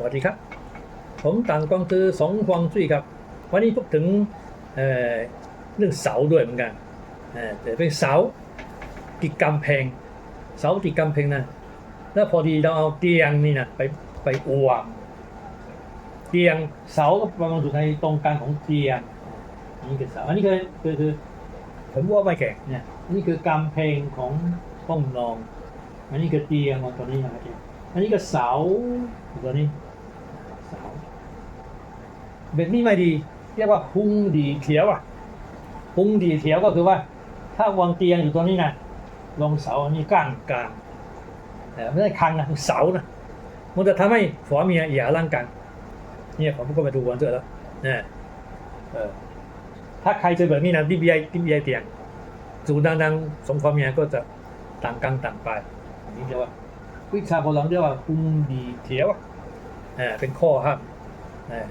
สวัสดีครับ ผมต่างกองคือสองควงจุ้ยครับ วันนี้พูดถึงเเรื่องเสาด้วยเหมือนกันเอ่อแต่เป็นเสาติดกำแพง เสาติดกำแพงนะแล้วพอดีเราเอาเตียงนี่นะไปไปอวางเตียงเสาก็ประมาณอยู่ในตรงกลางของเตียงอันนี้คือเสาอันนี้คือคือคือผมว่าไม่แก่เนี่ยอันนี้คือกำแพงของห้องนอนอันนี้คือเตียงของตัวนี้นะครับอันนี้ก็เสาตัวนี้ แบบนี้ไม่ดี เรียกว่าหุงดีเถียวอะหุงดีเถียวก็คือว่า ถ้าวางเตียงอยู่ตรงนี้นะลงเสาอันนี้ก้างกลางแต่ไม่ได้คังนะเสานะมันจะทำให้ผัวเมียอย่าร่างกัน เนี่ยผมก็ไปดูวันเจอแล้วเนี่ยเออถ้าใครเจอแบบนี้นะดิบยายดิบยายเตียงจูดังๆสองผัวเมียก็จะต่างกันต่างไปอันนี้เรียกว่าวิชาโบราณเรียกว่าหุงดีเถียวอ่าเป็นข้อห้ามอ่า